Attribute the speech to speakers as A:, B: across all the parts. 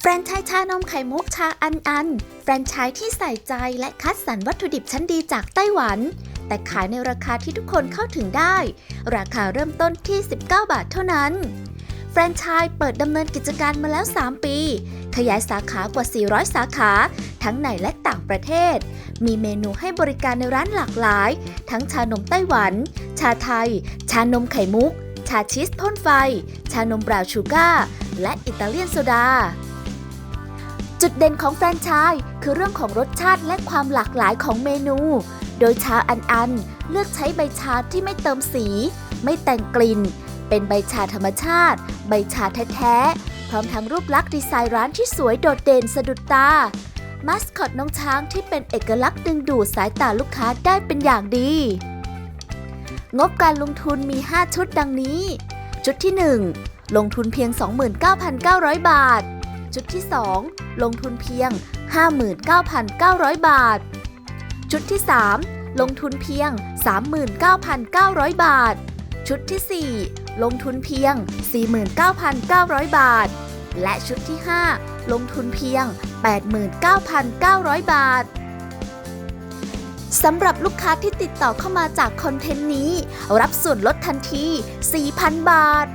A: แฟรนไชส์ชานมไข่มุกชาอันอัน แฟรนไชส์ที่ใส่ใจและคัดสรรวัตถุดิบชั้นดีจากไต้หวัน แต่ขายในราคาที่ทุกคนเข้าถึงได้ ราคาเริ่มต้นที่ 19 บาทเท่านั้น แฟรนไชส์เปิดดำเนินกิจการมาแล้ว 3 ปี ขยายสาขากว่า 400 สาขา ทั้งในและต่างประเทศ มีเมนูให้บริการในร้านหลากหลาย ทั้งชานมไต้หวัน ชาไทย ชานมไข่มุก ชาชีสพ่นไฟ ชานมบราวชูการ์และอิตาเลียนโซดา จุดเด่นของแฟรนไชส์คือเรื่องของรสชาติและความหลากหลายของเมนู โดยชาอันอันเลือกใช้ใบชาที่ไม่เติมสี ไม่แต่งกลิ่น เป็นใบชาธรรมชาติ ใบชาแท้ๆ พร้อมทั้งรูปลักษณ์ดีไซน์ร้านที่สวยโดดเด่นสะดุดตามาสคอตน้องช้างที่เป็นเอกลักษณ์ดึงดูดสายตาลูกค้าได้เป็นอย่างดี งบการลงทุนมี 5 ชุดดังนี้ ชุดที่ 1 ลงทุนเพียง 29,900 บาท ชุดที่ 2 ลงทุนเพียง 59,900 บาท ชุดที่ 3 ลงทุนเพียง 39,900 บาท ชุดที่ 4 ลงทุนเพียง 49,900 บาท และชุดที่ 5 ลงทุนเพียง 89,900 บาทสำหรับลูกค้าที่ติดต่อเข้ามาจากคอนเทนต์นี้ รับส่วนลดทันที 4,000 บาท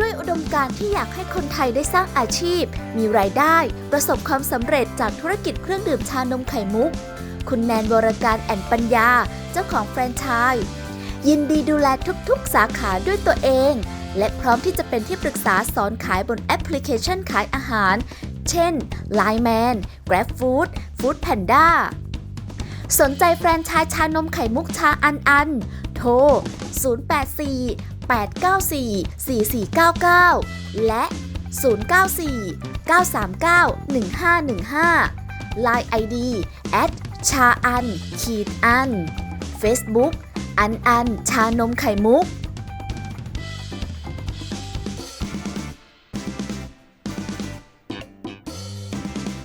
A: ด้วยอุดมการณ์ที่อยากให้คนไทยได้สร้างอาชีพ มีรายได้ ประสบความสำเร็จจากธุรกิจเครื่องดื่มชานมไข่มุก คุณแนนวรการแอนปัญญา เจ้าของแฟรนไชส์ยินดีดูแลทุกๆ สาขาด้วยตัวเอง และพร้อมที่จะเป็นที่ปรึกษาสอนขายบนแอปพลิเคชันขายอาหาร เช่น Line Man GrabFood Food Panda สนใจแฟรนไชส์ชานมไข่มุกชาอันอัน โทร 084 894 4499 และ 094 939 1515 Line ID at ชาอันขีดอัน Facebook อันอันชานมไข่มุก